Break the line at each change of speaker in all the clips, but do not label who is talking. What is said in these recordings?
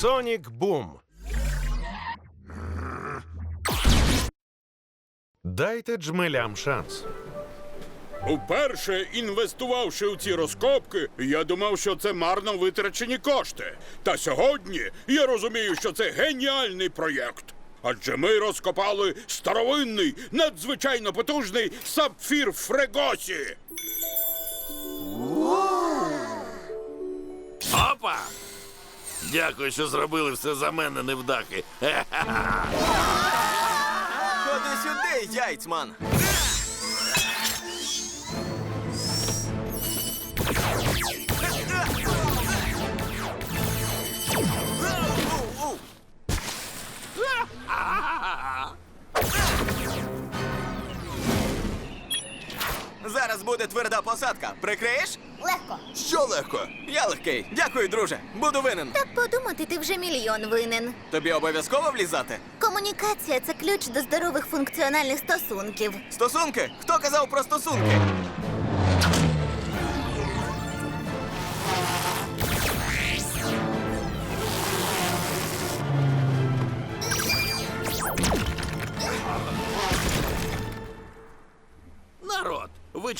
Сонік Бум. Дайте джмелям шанс.
Уперше інвестувавши у ці розкопки, я думав, що це марно витрачені кошти. Та сьогодні я розумію, що це геніальний проєкт. Адже ми розкопали старовинний, надзвичайно потужний сапфір Фрегосі.
Опа! Дякую, що зробили все за мене, невдахи.
Ходи сюди, яйцман. Зараз буде тверда посадка. Прикриєш?
Легко.
Що легко? Я легкий. Дякую, друже. Буду винен.
Так подумати, ти вже мільйон винен.
Тобі обов'язково влізати?
Комунікація це ключ до здорових функціональних стосунків.
Стосунки? Хто казав про стосунки?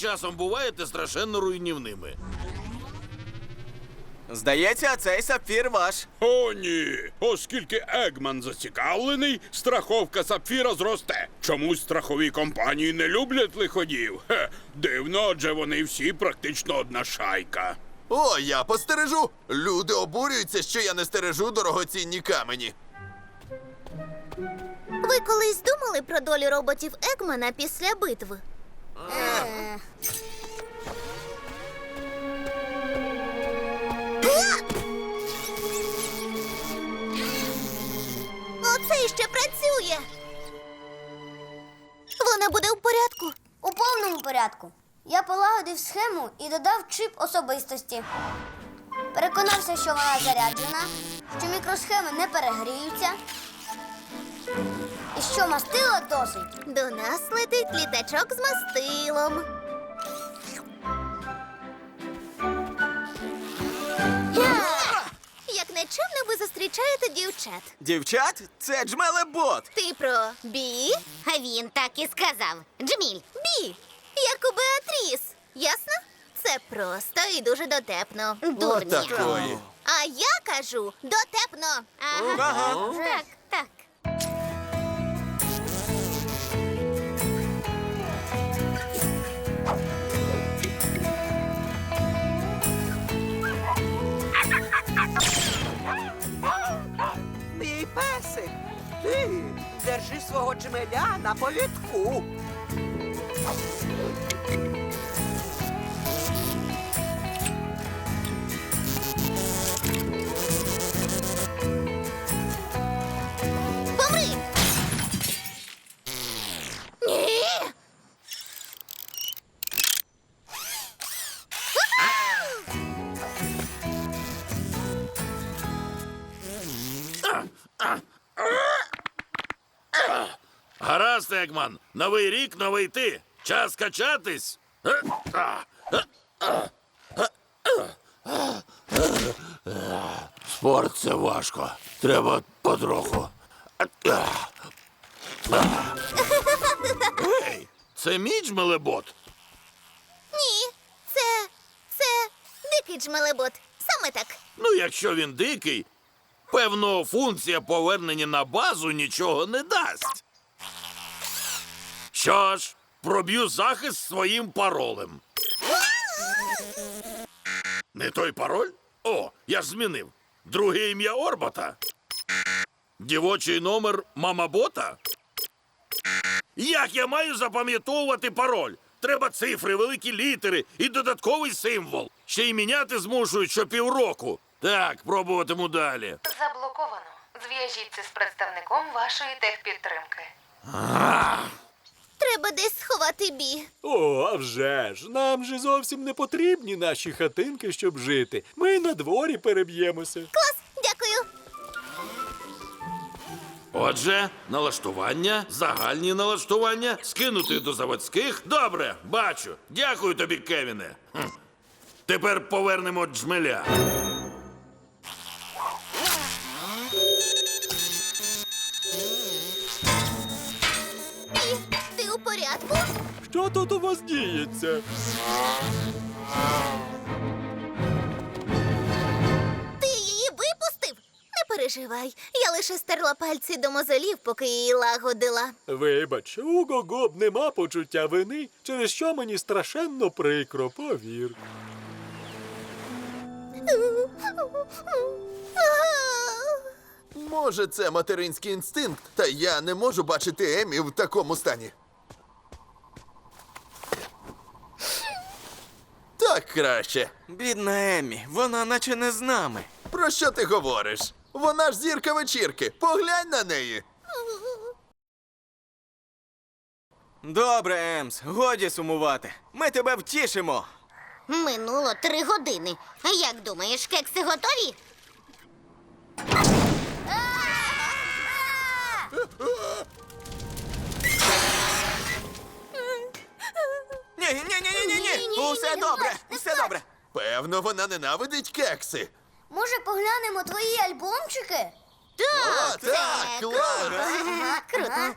Часом буваєте страшенно руйнівними.
Здається, цей сапфір ваш.
О, ні. Оскільки Егман зацікавлений, страховка сапфіра зросте. Чомусь страхові компанії не люблять лиходіїв. Хе, дивно, адже вони всі практично одна шайка.
О, я постережу. Люди обурюються, що я не стережу дорогоцінні камені.
Ви колись думали про долю роботів Егмана після битви? Оце ще працює. Вона буде в порядку.
У повному порядку. Я полагодив схему і додав чип особистості. Переконався, що вона заряджена, що мікросхеми не перегріються. І що мастила досить.
До нас летить літачок з мастилом. Як нечемно ви зустрічаєте дівчат.
Дівчат, це джмелебот.
Ти про бі?
А він так і сказав. Джміль.
Бі, як у Беатріс. Ясно? Це просто і дуже дотепно.
Дурні.
Отакої.
А я кажу дотепно.
Ага.
Так, так.
Песик, ти держи свого джмеля на повідку.
Гаразд, Егман, новий рік, новий ти. Час качатись. Е, е, е. Спорт це важко. Треба потроху. Гей, це мій джмелебот.
Ні, це. це дикий джмелебот. Саме так.
Ну, якщо він дикий, певно, функція повернення на базу нічого не дасть. Що ж, проб'ю захист своїм паролем. Не той пароль? О, я ж змінив. Друге ім'я Орбота. Дівочий номер мамабота. Як я маю запам'ятовувати пароль? Треба цифри, великі літери і додатковий символ. Ще й міняти змушують щопівроку. Так, пробуватиму далі.
Заблоковано. Зв'яжіться з представником вашої техпідтримки.
Треба десь сховати бі.
О, а вже ж. Нам же зовсім не потрібні наші хатинки, щоб жити. Ми на дворі переб'ємося.
Клас, дякую.
Отже, налаштування, загальні налаштування, скинути до заводських. Добре, бачу. Дякую тобі, Кевіне. Хм. Тепер повернемо джмеля.
Що тут у вас діється?
Ти її випустив? Не переживай. Я лише стерла пальці до мозолів, поки її лагодила.
Вибач, у Гогоб нема почуття вини, через що мені страшенно прикро, повір.
Може, це материнський інстинкт, та я не можу бачити Емі в такому стані. Так краще.
Бідна Еммі, вона наче не з нами.
Про що ти говориш? Вона ж зірка вечірки. Поглянь на неї.
Добре, Емс, годі сумувати. Ми тебе втішимо.
Минуло три години. А як думаєш, кекси готові?
Певно, вона ненавидить кекси.
Може, поглянемо твої альбомчики?
О, так, клас!
Ага,
Круто.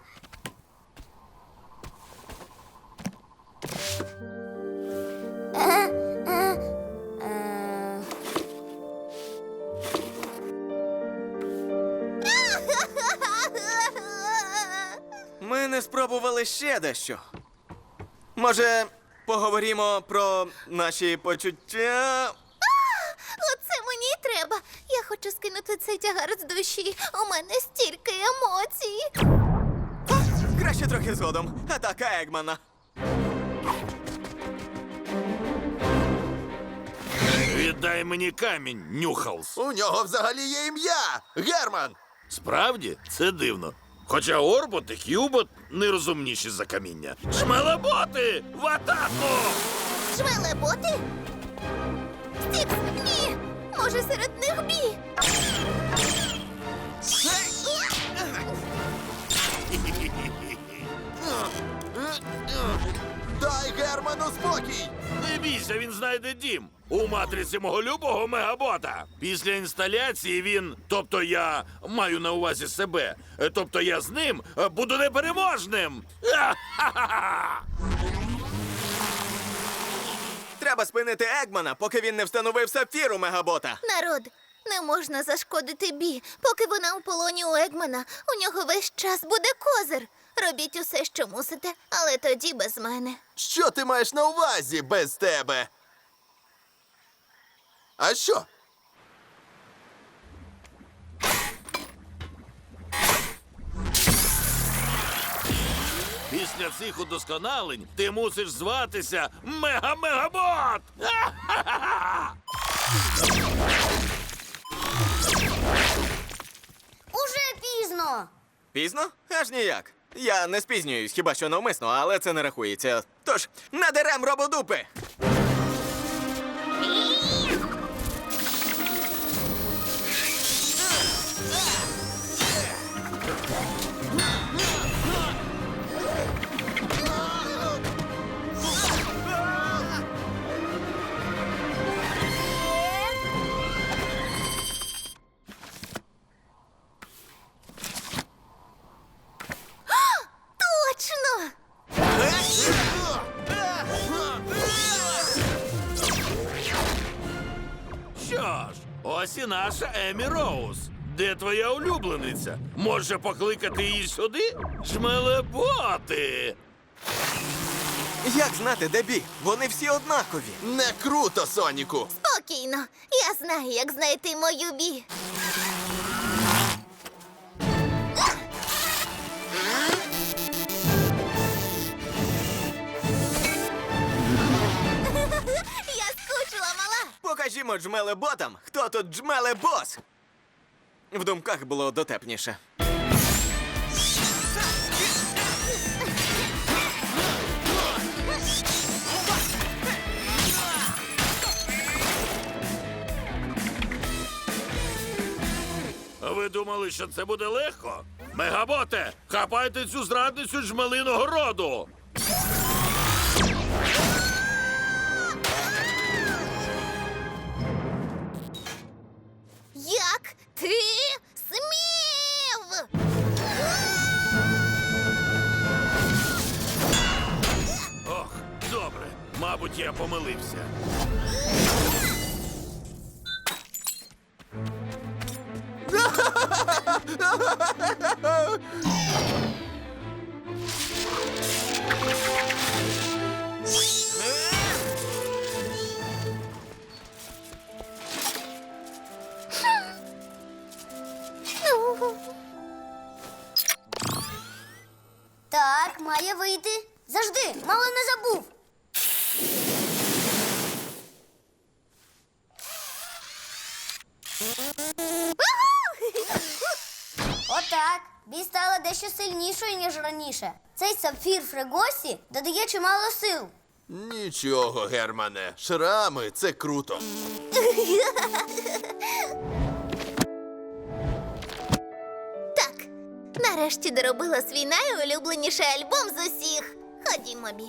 Ми не спробували ще дещо. Може, поговоримо про наші почуття.
Оце мені й треба. Я хочу скинути цей тягар з душі. У мене стільки емоцій.
Краще трохи згодом. Атака Егмана.
Віддай мені камінь, Нюхалс.
У нього взагалі є ім'я. Герман.
Справді, це дивно. Хоча Орбот і Кюбот нерозумніші за каміння. Шмелеботи! В атаку!
Швелеботи? Стікс, ні! Може, серед них бій?
Дай Герману спокій.
Не бійся, він знайде дім у матриці мого любого мегабота. Після інсталяції він, тобто я маю на увазі себе, тобто я з ним е, буду непереможним.
Треба спинити Егмана, поки він не встановив сапфір у мегабота.
Народ, не можна зашкодити бі. Поки вона у полоні у Егмана, у нього весь час буде козир. Робіть усе, що мусите, але тоді без мене.
Що ти маєш на увазі без тебе? А що?
Після цих удосконалень ти мусиш зватися Мега-Мегабот! Ха-ха-ха!
Аж ніяк. Я не спізнююсь, хіба що навмисно, але це не рахується. Тож, надерем рободупи!
Що ж, ось і наша Емі Роуз. Де твоя улюблениця? Може покликати її сюди? Жмелеботи!
Як знати, де бі? Вони всі однакові.
Не круто, Соніку.
Спокійно. Я знаю, як знайти мою бі.
Покажімо джмелеботам, хто тут джмелебос. В думках було дотепніше.
Ви думали, що це буде легко? Мегаботе, хапайте цю зрадницю жмелиного роду!
Ти смів!
Ох, добре. Мабуть, я помилився. Отак. Бі стала дещо сильнішою, ніж раніше. Цей сапфір Фрегосі додає чимало сил.
Нічого, Германе. Шрами це круто.
Так, нарешті доробила свій найулюбленіший альбом з усіх. Ходімо, Бі.